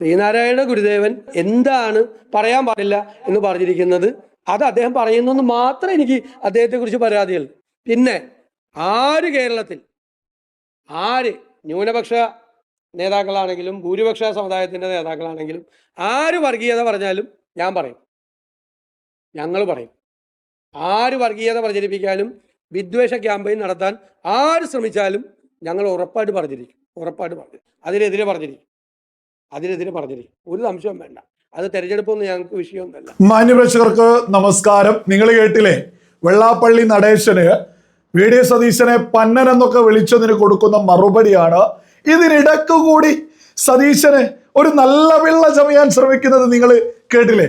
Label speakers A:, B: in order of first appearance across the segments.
A: ശ്രീനാരായണ ഗുരുദേവൻ എന്താണ് പറയാൻ പാടില്ല എന്ന് പറഞ്ഞിരിക്കുന്നത്? അത് അദ്ദേഹം പറയുന്നു എന്ന് മാത്രമേ എനിക്ക് അദ്ദേഹത്തെക്കുറിച്ച് പരാതിയുള്ളൂ. പിന്നെ ആര് കേരളത്തിൽ? ആര് ന്യൂനപക്ഷ നേതാക്കളാണെങ്കിലും ഭൂരിപക്ഷ സമുദായത്തിന്റെ നേതാക്കളാണെങ്കിലും ആര് വർഗീയത പറഞ്ഞാലും ഞാൻ പറയും. ഞങ്ങൾ പറയും. ആര് വർഗീയത പ്രചരിപ്പിക്കാനും വിദ്വേഷ ക്യാമ്പയിൻ നടത്താൻ ആര് ശ്രമിച്ചാലും ഞങ്ങൾ ഉറപ്പായിട്ട് പറഞ്ഞിരിക്കും. ഉറപ്പായിട്ട് പറഞ്ഞു അതിനെതിരെ പറഞ്ഞിരിക്കും. അതിനെതിരെ പറഞ്ഞിരിക്കും. ഒരു സംശയവും വേണ്ട. അത് തെരഞ്ഞെടുപ്പൊന്നും ഞങ്ങൾക്ക് വിഷയമൊന്നുമല്ല.
B: മാന്യപ്രേക്ഷകർക്ക് നമസ്കാരം. നിങ്ങൾ കേട്ടില്ലേ? വെള്ളാപ്പള്ളി നടേശന് വി. ഡി. സതീശനെ പന്നൻ എന്നൊക്കെ വിളിച്ചതിന് കൊടുക്കുന്ന മറുപടിയാണ്. ഇതിനിടക്ക് കൂടി സതീശന് ഒരു നല്ല വെള്ള ചമയാൻ ശ്രമിക്കുന്നത് നിങ്ങൾ കേട്ടില്ലേ?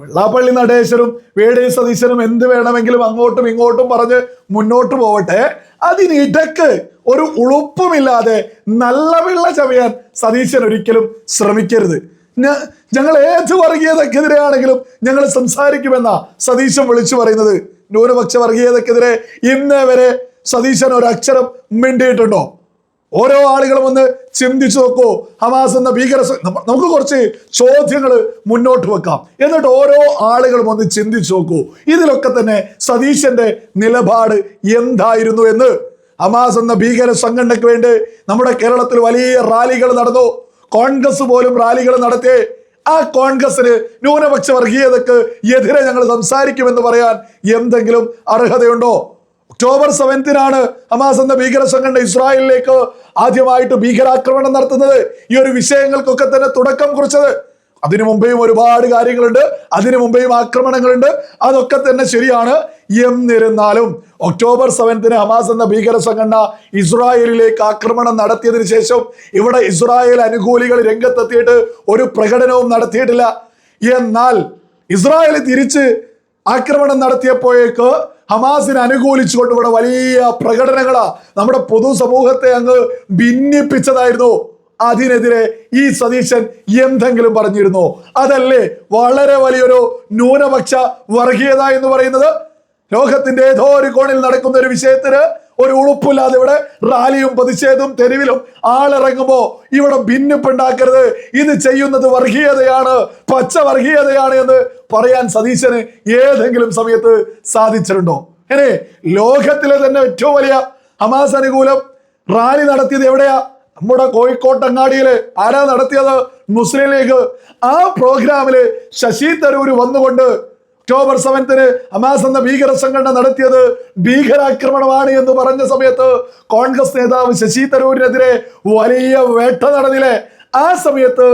B: വെള്ളാപ്പള്ളി നടേശനും വേടേ സതീശനും എന്ത് വേണമെങ്കിലും അങ്ങോട്ടും ഇങ്ങോട്ടും പറഞ്ഞ് മുന്നോട്ട് പോവട്ടെ. അതിനിടക്ക് ഒരു ഉളുപ്പുമില്ലാതെ നല്ല വെള്ള ചമയാൻ സതീശൻ ഒരിക്കലും ശ്രമിക്കരുത്. ഞങ്ങൾ ഏത് വർഗീയതക്കെതിരെയാണെങ്കിലും ഞങ്ങൾ സംസാരിക്കുമെന്ന സതീശൻ വിളിച്ചു പറയുന്നത്. ന്യൂനപക്ഷ വർഗീയതക്കെതിരെ ഇന്നേ വരെ സതീശൻ ഒരു അക്ഷരം മിണ്ടിയിട്ടുണ്ടോ? ഓരോ ആളുകളും ഒന്ന് ചിന്തിച്ചു നോക്കൂ. ഹമാസ് എന്ന ഭീകര നമുക്ക് കുറച്ച് ചോദ്യങ്ങൾ മുന്നോട്ട് വെക്കാം. എന്നിട്ട് ഓരോ ആളുകളും ഒന്ന് ചിന്തിച്ചു നോക്കൂ. ഇതിലൊക്കെ തന്നെ സതീശന്റെ നിലപാട് എന്തായിരുന്നു എന്ന്? ഹമാസ് എന്ന ഭീകര സംഘടനയ്ക്ക് വേണ്ടി നമ്മുടെ കേരളത്തിൽ വലിയ റാലികൾ നടന്നു. കോൺഗ്രസ് പോലും റാലികൾ നടത്തി. ആ കോൺഗ്രസിന് ന്യൂനപക്ഷ വർഗീയതക്ക് എതിരെ ഞങ്ങൾ സംസാരിക്കുമെന്ന് പറയാൻ എന്തെങ്കിലും അർഹതയുണ്ടോ? ഒക്ടോബർ സെവൻത്തിനാണ് ഹമാസ് എന്ന ഭീകര സംഘടന ഇസ്രായേലിലേക്ക് ആദ്യമായിട്ട് ഭീകരാക്രമണം നടത്തുന്നത്. ഈ ഒരു വിഷയങ്ങൾക്കൊക്കെ തന്നെ തുടക്കം കുറിച്ചത്. അതിനു മുമ്പേയും ഒരുപാട് കാര്യങ്ങളുണ്ട്. അതിനു മുമ്പേയും ആക്രമണങ്ങളുണ്ട്. അതൊക്കെ തന്നെ ശരിയാണ്. എന്നിരുന്നാലും ഒക്ടോബർ സെവൻത്തിന് ഹമാസ് എന്ന ഭീകര സംഘടന ഇസ്രായേലിലേക്ക് ആക്രമണം നടത്തിയതിനു ശേഷം ഇവിടെ ഇസ്രായേൽ അനുകൂലികൾ രംഗത്തെത്തിയിട്ട് ഒരു പ്രകടനവും നടത്തിയിട്ടില്ല. എന്നാൽ ഇസ്രായേൽ തിരിച്ച് ആക്രമണം നടത്തിയപ്പോഴേക്ക് ഹമാസിനെ അനുകൂലിച്ചുകൊണ്ട് ഇവിടെ വലിയ പ്രകടനങ്ങളാ നമ്മുടെ പൊതുസമൂഹത്തെ അങ്ങ് ഭിന്നിപ്പിച്ചതായിരുന്നു. അതിനെതിരെ ഈ സതീശൻ എന്തെങ്കിലും പറഞ്ഞിരുന്നോ? അതല്ലേ വളരെ വലിയൊരു ന്യൂനപക്ഷ വർഗീയത എന്ന് പറയുന്നത്. ലോകത്തിന്റെ ഏതോ ഒരു കോണിൽ നടക്കുന്ന ഒരു വിഷയത്തിന് ഒരു ഉളുപ്പില്ലാതെ ഇവിടെ റാലിയും പ്രതിഷേധവും തെരുവിലും ആളിറങ്ങുമ്പോ ഇവിടെ ഭിന്നിപ്പുണ്ടാക്കരുത്. ഇത് ചെയ്യുന്നത് വർഗീയതയാണ് പച്ച വർഗീയതയാണ് എന്ന് പറയാൻ സതീശന് ഏതെങ്കിലും സമയത്ത് സാധിച്ചിട്ടുണ്ടോ? ഇനി ലോകത്തിലെ തന്നെ ഏറ്റവും വലിയ ഹമാസ് അനുകൂലം റാലി നടത്തിയത് എവിടെയാ? നമ്മുടെ കോഴിക്കോട്ടങ്ങാടിയിൽ ആരാ നടത്തിയത്? മുസ്ലിം ലീഗ്. ആ പ്രോഗ്രാമിൽ ശശി തരൂര് വന്നുകൊണ്ട് ഒക്ടോബർ സെവൻത്തിന് ഹമാസ് എന്ന ഭീകര സംഘടന നടത്തിയത് ഭീകരാക്രമണമാണ് എന്ന് പറഞ്ഞ സമയത്ത് കോൺഗ്രസ് നേതാവ് ശശി തരൂരിനെതിരെ വലിയ വേട്ട നടന്നില്ലേ? ആ സമയത്ത്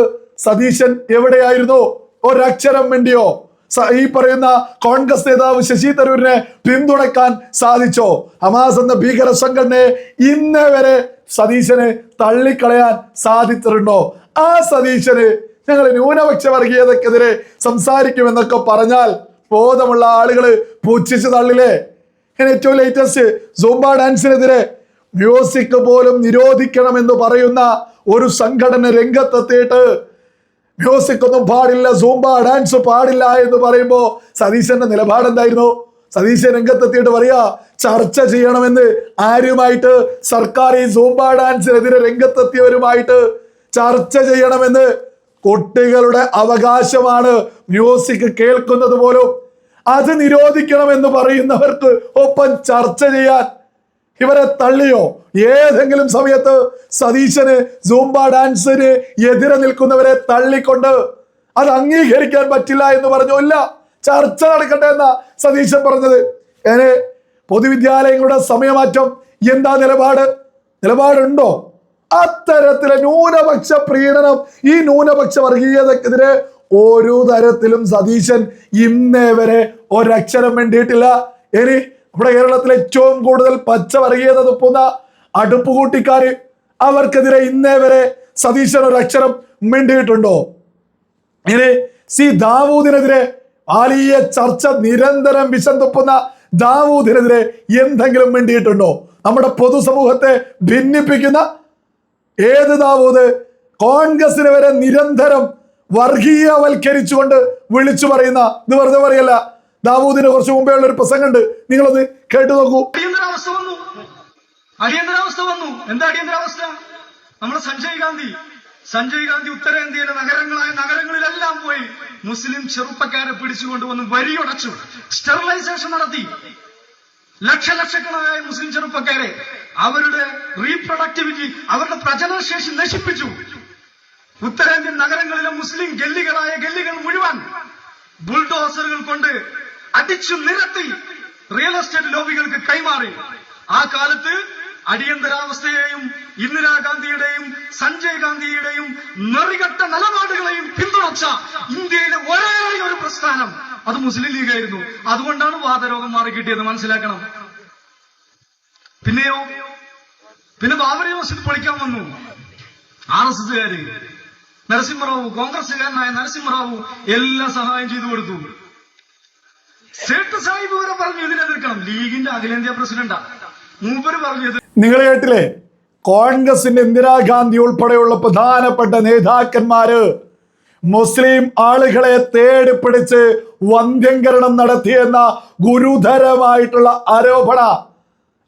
B: സതീശൻ എവിടെയായിരുന്നു? ഒരക്ഷരം വേണ്ടിയോ ഈ പറയുന്ന കോൺഗ്രസ് നേതാവ് ശശി തരൂരിനെ പിന്തുണക്കാൻ സാധിച്ചോ? ഹമാസ് എന്ന ഭീകര സംഘടനയെ ഇന്നേ വരെ സതീശന് തള്ളിക്കളയാൻ സാധിച്ചിട്ടുണ്ടോ? ആ സതീശന് ഞങ്ങൾ ന്യൂനപക്ഷ വർഗീയതക്കെതിരെ സംസാരിക്കുമെന്നൊക്കെ പറഞ്ഞാൽ ബോധമുള്ള ആളുകൾ പൂച്ഛിച്ച് ഇങ്ങനെ ഏറ്റവും ലേറ്റസ്റ്റ് സൂംബ ഡാൻസിനെതിരെ മ്യൂസിക് പോലും നിരോധിക്കണമെന്ന് പറയുന്ന ഒരു സംഘടന രംഗത്തെത്തിയിട്ട് മ്യൂസിക് ഒന്നും പാടില്ല സൂംബ ഡാൻസ് പാടില്ല എന്ന് പറയുമ്പോൾ സതീശന്റെ നിലപാട് എന്തായിരുന്നു സതീശൻ രംഗത്തെത്തിയിട്ട് പറയാ ചർച്ച ചെയ്യണമെന്ന് ആരുമായിട്ട് സർക്കാർ ഈ സൂംബ ഡാൻസിനെതിരെ രംഗത്തെത്തിയവരുമായിട്ട് ചർച്ച ചെയ്യണമെന്ന് കുട്ടികളുടെ അവകാശമാണ് മ്യൂസിക് കേൾക്കുന്നത് പോലും അത് നിരോധിക്കണമെന്ന് പറയുന്നവർക്ക് ഒപ്പം ചർച്ച ചെയ്യാൻ ഇവരെ തള്ളിയോ? ഏതെങ്കിലും സമയത്ത് സതീശന് സൂംബ ഡാൻസിന് എതിരെ നിൽക്കുന്നവരെ തള്ളിക്കൊണ്ട് അത് അംഗീകരിക്കാൻ പറ്റില്ല എന്ന് പറഞ്ഞു. ഇല്ല ചർച്ച നടക്കട്ടെ എന്നാ സതീശൻ പറഞ്ഞത്. ഏനെ പൊതുവിദ്യാലയങ്ങളുടെ സമയമാറ്റം എന്താ നിലപാട്? നിലപാടുണ്ടോ? അത്തരത്തിലെ ന്യൂനപക്ഷ പ്രീണനം ഈ ന്യൂനപക്ഷ വർഗീയതക്കെതിരെ ഒരു തരത്തിലും സതീശൻ ഇന്നേ വരെ ഒരക്ഷരം വേണ്ടിയിട്ടില്ല ഇനി നമ്മുടെ കേരളത്തിൽ ഏറ്റവും കൂടുതൽ പച്ച വർഗീയത തുപ്പുന്ന അടുപ്പ് കൂട്ടിക്കാര് അവർക്കെതിരെ ഇന്നേ വരെ സതീശൻ ഒരക്ഷരം മിണ്ടിയിട്ടുണ്ടോ? ഇനി സി ദാവൂദിനെതിരെ വലിയ ചർച്ച നിരന്തരം വിഷം തുപ്പുന്ന ദാവൂദിനെതിരെ എന്തെങ്കിലും മിണ്ടിയിട്ടുണ്ടോ? നമ്മുടെ പൊതുസമൂഹത്തെ ഭിന്നിപ്പിക്കുന്ന ഏത് ദാവൂദ്? കോൺഗ്രസിന് വരെ നിരന്തരം വർഗീയവൽക്കരിച്ചുകൊണ്ട് വിളിച്ചു പറയുന്ന ഇത് വെറുതെ പറയല്ല ദാവൂദിന് കുറച്ച് മുമ്പേ ഉള്ള ഒരു പ്രസംഗമുണ്ട്. നിങ്ങളത് കേട്ടു നോക്കൂ.
C: അടിയന്തരാവസ്ഥ വന്നു. അടിയന്തരാവസ്ഥ വന്നു. എന്താ അടിയന്തരാവസ്ഥ? നമ്മുടെ സഞ്ജയ് ഗാന്ധി. സഞ്ജയ് ഗാന്ധി ഉത്തരേന്ത്യയിലെ നഗരങ്ങളായ നഗരങ്ങളിലെല്ലാം പോയി മുസ്ലിം ചെറുപ്പക്കാരെ പിടിച്ചുകൊണ്ടുവന്ന് വരിയുടച്ചു സ്റ്റെറിലൈസേഷൻ നടത്തി. ലക്ഷലക്ഷക്കണക്കായ മുസ്ലിം ചെറുപ്പക്കാരെ അവരുടെ റീപ്രൊഡക്ടിവിറ്റി അവരുടെ പ്രജനനശേഷി നശിപ്പിച്ചു. ഉത്തരേന്ത്യൻ നഗരങ്ങളിലെ മുസ്ലിം ഗല്ലികളായ ഗല്ലികൾ മുഴുവൻ ബുൾഡോസറുകൾ കൊണ്ട് അടിച്ചു നിരത്തി റിയൽ എസ്റ്റേറ്റ് ലോബികൾക്ക് കൈമാറി. ആ കാലത്ത് അടിയന്തരാവസ്ഥയെയും ഇന്ദിരാഗാന്ധിയുടെയും സഞ്ജയ് ഗാന്ധിയുടെയും നെറികെട്ട നിലപാടുകളെയും പിന്തുണച്ച ഇന്ത്യയിലെ ഒരേ ഒരു പ്രസ്ഥാനം അത് മുസ്ലിം ലീഗായിരുന്നു. അതുകൊണ്ടാണ് വാദരോഗം മാറി കിട്ടിയത് മനസ്സിലാക്കണം. പിന്നെയോ? പിന്നെ ബാബറി മസ്ജിദ് പൊളിക്കാൻ വന്നു. ആർ എസ് എസുകാര് നരസിംഹറാവു കോൺഗ്രസുകാരനായ നരസിംഹറാവു എല്ലാ സഹായം ചെയ്തു കൊടുത്തു. സേട്ട് സാഹിബ് വരെ പറഞ്ഞു ഇതിനെ എതിർക്കണം. ലീഗിന്റെ അഖിലേന്ത്യാ പ്രസിഡന്റാ. മൂപ്പര് പറഞ്ഞത്
B: നിങ്ങൾ കേട്ടില്ലേ? കോൺഗ്രസിന്റെ ഇന്ദിരാഗാന്ധി ഉൾപ്പെടെയുള്ള പ്രധാനപ്പെട്ട നേതാക്കന്മാര് മുസ്ലിം ആളുകളെ തേടി പിടിച്ച് വന്ധ്യംകരണം നടത്തിയെന്ന ഗുരുതരമായിട്ടുള്ള ആരോപണ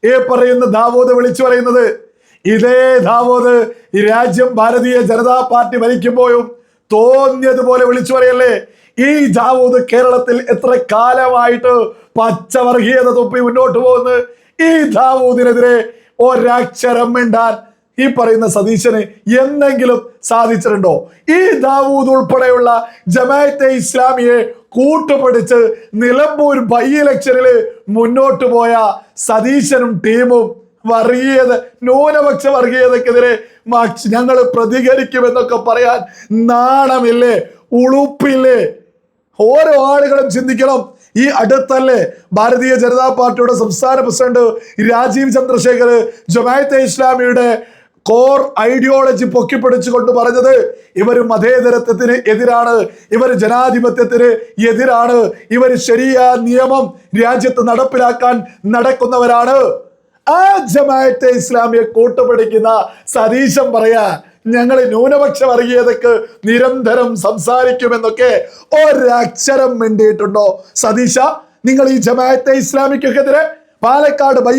B: ഈ പറയുന്ന ദാവോദ് വിളിച്ചു പറയുന്നത് ഇതേ ദാവോദ് ഈ രാജ്യം ഭാരതീയ ജനതാ പാർട്ടി ഭരിക്കുമ്പോഴും തോന്നിയതുപോലെ വിളിച്ചു പറയല്ലേ? ഈ ദാവൂദ് കേരളത്തിൽ എത്ര കാലമായിട്ട് പച്ചവർഗീയത തൊപ്പി മുന്നോട്ട് പോകുന്നു? ഈ ദാവൂദിനെതിരെ ഒരക്ഷരം മിണ്ടാൻ ഈ പറയുന്ന സതീശന് എന്തെങ്കിലും സാധിച്ചിട്ടുണ്ടോ? ഈ ദാവൂദ് ഉൾപ്പെടെയുള്ള ജമാഅത്തെ ഇസ്ലാമിയെ കൂട്ടുപിടിച്ച് നിലമ്പൂർ ബൈ ഇലക്ഷനിൽ മുന്നോട്ട് പോയ സതീശനും ടീമും വർഗീയത ന്യൂനപക്ഷ വർഗീയതക്കെതിരെ ഞങ്ങൾ പ്രതികരിക്കുമെന്നൊക്കെ പറയാൻ നാണമില്ലേ ഉളുപ്പില്ലേ? ഓരോ ആളുകളും ചിന്തിക്കണം. ഈ അടുത്തല്ലേ ഭാരതീയ ജനതാ പാർട്ടിയുടെ സംസ്ഥാന പ്രസിഡന്റ് രാജീവ് ചന്ദ്രശേഖർ ജമാഅത്തെ ഇസ്ലാമിയുടെ കോർ ഐഡിയോളജി പൊക്കിപ്പിടിച്ചുകൊണ്ട് പറഞ്ഞത് ഇവർ മതേതരത്വത്തിന് എതിരാണ് ഇവർ ജനാധിപത്യത്തിന് എതിരാണ് ഇവർ ശരിയായ നിയമം രാജ്യത്ത് നടപ്പിലാക്കാൻ നടക്കുന്നവരാണ്. ആ ജമാഅത്തെ ഇസ്ലാമിയെ കൂട്ടുപിടിക്കുന്ന സതീശൻ പറയാ ഞങ്ങൾ ന്യൂനപക്ഷ വർഗീയതക്ക് നിരന്തരം സംസാരിക്കുമെന്നൊക്കെ ഒരക്ഷരം മിണ്ടിയിട്ടുണ്ടോ? സതീശ നിങ്ങൾ ഈ ജമാഅത്തെ ഇസ്ലാമിക്കെതിരെ Palakkad by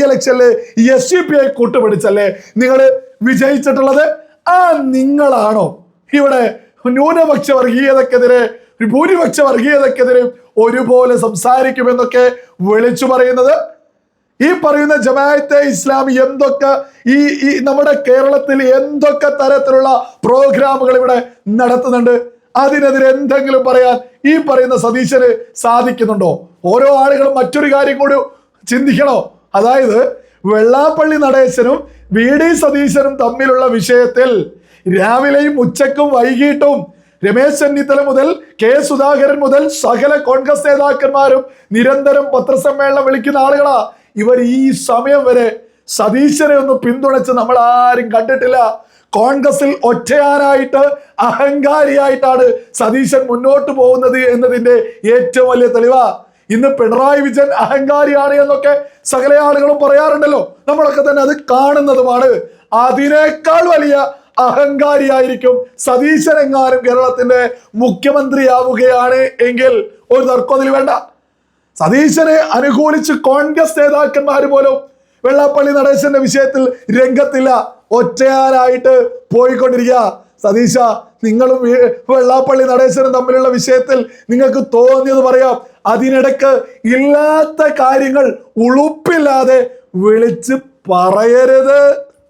B: S U P I കൂട്ടുപിടിച്ചല്ലേ നിങ്ങൾ വിജയിച്ചിട്ടുള്ളത് ആ നിങ്ങളാണോ? ഇവിടെ ന്യൂനപക്ഷ വർഗീയതക്കെതിരെ ഭൂരിപക്ഷ വർഗീയതക്കെതിരെ ഒരുപോലെ സംസാരിക്കുമെന്നൊക്കെ വിളിച്ചു പറയുന്നത് ഈ പറയുന്ന ജമാഅത്തെ ഇസ്ലാമി എന്തൊക്കെ ഈ ഈ നമ്മുടെ കേരളത്തിൽ എന്തൊക്കെ തരത്തിലുള്ള പ്രോഗ്രാമുകൾ ഇവിടെ നടത്തുന്നുണ്ട്? അതിനെതിരെ എന്തെങ്കിലും പറയാൻ ഈ പറയുന്ന സതീശന് സാധിക്കുന്നുണ്ടോ? ഓരോ ആളുകളും മറ്റൊരു കാര്യം കൂടി ചിന്തിക്കണോ? അതായത് വെള്ളാപ്പള്ളി നടേശനും വി ഡി സതീശനും തമ്മിലുള്ള വിഷയത്തിൽ രാവിലെയും ഉച്ചക്കും വൈകിട്ടും രമേശ് ചെന്നിത്തല മുതൽ കെ സുധാകരൻ മുതൽ സകല കോൺഗ്രസ് നേതാക്കന്മാരും നിരന്തരം പത്രസമ്മേളനം വിളിക്കുന്ന ആളുകളാ. ഇവർ ഈ സമയം വരെ സതീശനെ ഒന്ന് പിന്തുണച്ച് നമ്മൾ ആരും കണ്ടിട്ടില്ല. കോൺഗ്രസിൽ ഒറ്റയാനായിട്ട് അഹങ്കാരിയായിട്ടാണ് സതീശൻ മുന്നോട്ട് പോകുന്നത് എന്നതിന്റെ ഏറ്റവും വലിയ തെളിവ. ഇന്ന് പിണറായി വിജയൻ അഹങ്കാരിയാണ് എന്നൊക്കെ സകല ആളുകളും പറയാറുണ്ടല്ലോ. നമ്മളൊക്കെ തന്നെ അത് കാണുന്നതുമാണ്. അതിനേക്കാൾ വലിയ അഹങ്കാരിയായിരിക്കും സതീശൻ എങ്ങാനും കേരളത്തിന്റെ മുഖ്യമന്ത്രിയാവുകയാണ് എങ്കിൽ ഒരു തർക്കത്തിൽ വേണ്ട. സതീശനെ അനുകൂലിച്ച് കോൺഗ്രസ് നേതാക്കന്മാർ പോലും വെള്ളാപ്പള്ളി നടേശന്റെ വിഷയത്തിൽ രംഗത്തില്ല. ഒറ്റയാലായിട്ട് പോയിക്കൊണ്ടിരിക്കുക. സതീശ നിങ്ങളും വെള്ളാപ്പള്ളി നടേശനും തമ്മിലുള്ള വിഷയത്തിൽ നിങ്ങൾക്ക് തോന്നിയത് പറയാം. അതിനിടക്ക് ഇല്ലാത്ത കാര്യങ്ങൾ ഉളുപ്പില്ലാതെ വിളിച്ച് പറയരുത്.